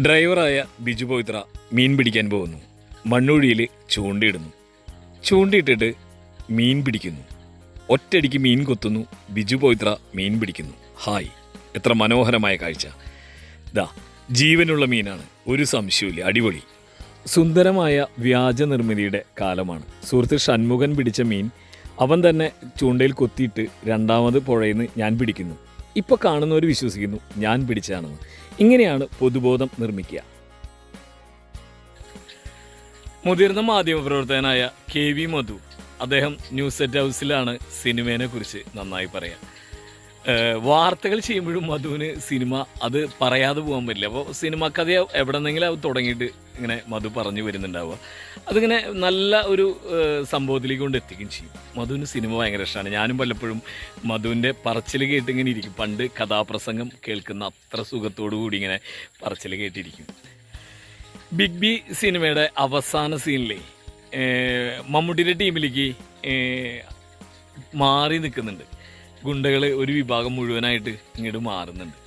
ഡ്രൈവറായ ബിജു പോയിത്ര മീൻ പിടിക്കാൻ പോകുന്നു. മണ്ണൂഴിയിൽ ചൂണ്ടയിടുന്നു. ചൂണ്ടയിട്ടിട്ട് മീൻ പിടിക്കുന്നു. ഒറ്റയടിക്ക് മീൻ കൊത്തുന്നു. ബിജു പോയിത്ര മീൻ പിടിക്കുന്നു. ഹായ്. എത്ര മനോഹരമായ കാഴ്ച. ദാ ജീവനുള്ള മീനാണ്. ഒരു സംശയമില്ല അടിപൊളി. സുന്ദരമായ വ്യാജ നിർമ്മിതിയുടെ കാലമാണ്. സുഹൃത്ത് ഷൺമുഖൻ പിടിച്ച മീൻ അവൻ തന്നെ ചൂണ്ടയിൽ കൊത്തിയിട്ട് രണ്ടാമത് പുഴയിൽ നിന്ന് ഞാൻ പിടിക്കുന്നു. ഇപ്പോൾ കാണുന്നവർ വിശ്വസിക്കുന്നു ഞാൻ പിടിച്ചതാണെന്ന് ഇങ്ങനെയാണ് പൊതുബോധം നിർമ്മിക്കുക. മുതിർന്ന മാധ്യമപ്രവർത്തകനായ കെ വി മധു അദ്ദേഹം ന്യൂസ് സെറ്റ് ഹൗസിലാണ് സിനിമേനെ കുറിച്ച് നന്നായി പറയാം വാർത്തകൾ ചെയ്യുമ്പോഴും മധുവിന് സിനിമ അത് പറയാതെ പോകാൻ പറ്റില്ല. അപ്പോൾ സിനിമ കഥ എവിടെ നിന്നെങ്കിലും അത് തുടങ്ങിയിട്ട് ഇങ്ങനെ മധു പറഞ്ഞു വരുന്നുണ്ടാവുക. അതിങ്ങനെ നല്ല ഒരു സംഭവത്തിലേക്ക് കൊണ്ട് എത്തിക്കുകയും ചെയ്യും. മധുവിന് സിനിമ ഭയങ്കര ഇഷ്ടമാണ്. ഞാനും പലപ്പോഴും മധുവിന്റെ പറച്ചിൽ കേട്ടിങ്ങനെ ഇരിക്കും. പണ്ട് കഥാപ്രസംഗം കേൾക്കുന്ന അത്ര സുഖത്തോടു കൂടി ഇങ്ങനെ പറച്ചിൽ കേട്ടിരിക്കും. ബിഗ് ബി സിനിമയുടെ അവസാന സീനിലെ മമ്മൂട്ടിയുടെ ടീമിലേക്ക് മാറി നിൽക്കുന്നുണ്ട്. ഗുണ്ടകൾ ഒരു വിഭാഗം മുഴുവനായിട്ട് ഇങ്ങോട്ട് മാറുന്നുണ്ട്.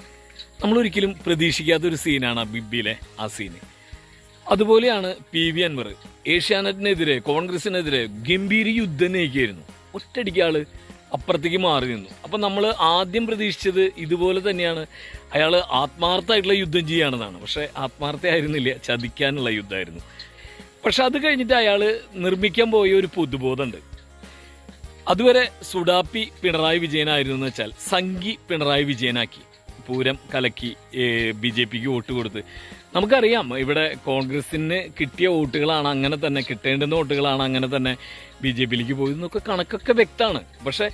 നമ്മളൊരിക്കലും പ്രതീക്ഷിക്കാത്തൊരു സീനാണ് ആ ബിഗ് ബിയിലെ ആ സീന്. അതുപോലെയാണ് പി വി അൻവർ. ഏഷ്യാനെറ്റിനെതിരെ കോൺഗ്രസിനെതിരെ ഗംഭീര യുദ്ധം നയിക്കുകയായിരുന്നു. ഒറ്റയടിക്ക് ആൾ അപ്പുറത്തേക്ക് മാറി നിന്നു. അപ്പം നമ്മൾ ആദ്യം പ്രതീക്ഷിച്ചത് ഇതുപോലെ തന്നെയാണ്. അയാൾ ആത്മാർത്ഥമായിട്ടുള്ള യുദ്ധം ചെയ്യുകയാണെന്നാണ്. പക്ഷേ ആത്മാർത്ഥമായിരുന്നില്ല ചതിക്കാനുള്ള യുദ്ധമായിരുന്നു. പക്ഷെ അത് കഴിഞ്ഞിട്ട് അയാൾ നിർമ്മിക്കാൻ പോയ ഒരു പൊതുബോധമുണ്ട്. അതുവരെ സുഡാപ്പി പിണറായി വിജയനായിരുന്നു എന്ന് വെച്ചാൽ സംഗി പിണറായി വിജയനാക്കി. പൂരം കലക്കി ബി ജെ പിക്ക് വോട്ട് കൊടുത്ത്. നമുക്കറിയാം ഇവിടെ കോൺഗ്രസിന് കിട്ടിയ വോട്ടുകളാണ് അങ്ങനെ തന്നെ കിട്ടേണ്ടുന്ന വോട്ടുകളാണ് അങ്ങനെ തന്നെ ബി ജെ പിയിലേക്ക് പോയതെന്നൊക്കെ കണക്കൊക്കെ വ്യക്തമാണ്. പക്ഷെ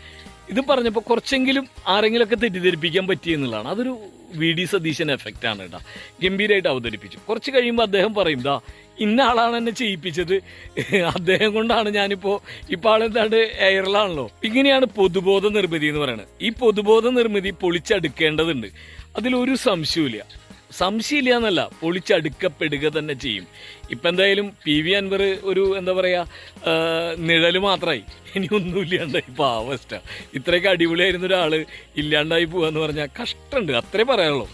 ഇത് പറഞ്ഞപ്പോൾ കുറച്ചെങ്കിലും ആരെങ്കിലുമൊക്കെ തെറ്റിദ്ധരിപ്പിക്കാൻ പറ്റിയെന്നുള്ളതാണ് അതൊരു വി ഡി സതീശൻ എഫക്റ്റ് ആണ് കേട്ടോ. ഗംഭീരമായിട്ട് അവതരിപ്പിച്ചു. കുറച്ച് കഴിയുമ്പോൾ അദ്ദേഹം പറയും ദാ ഇന്ന ആളാണ് എന്നെ ചെയ്യിപ്പിച്ചത്. അദ്ദേഹം കൊണ്ടാണ് ഞാനിപ്പോൾ ഇപ്പോൾ ആളെന്താണ്ട് എയറിലാണല്ലോ ഇങ്ങനെയാണ് പൊതുബോധ നിർമ്മിതി എന്ന് പറയുന്നത് ഈ പൊതുബോധ നിർമ്മിതി പൊളിച്ചടുക്കേണ്ടതുണ്ട്. അതിലൊരു സംശയമില്ല സംശയമില്ല എന്നല്ല പൊളിച്ചടുക്കപ്പെടുക തന്നെ ചെയ്യും. ഇപ്പം എന്തായാലും പി വി അൻവർ ഒരു എന്താ പറയുക നിഴൽ മാത്രമായി ഇനി ഒന്നുമില്ലാണ്ടായി ഇപ്പോൾ അവസ്ഥ. ഇത്രയൊക്കെ അടിപൊളിയായിരുന്ന ഒരാൾ ഇല്ലാണ്ടായി പോവാന്ന് പറഞ്ഞാൽ കഷ്ടമുണ്ട് അത്രേ പറയാനുള്ളൂ.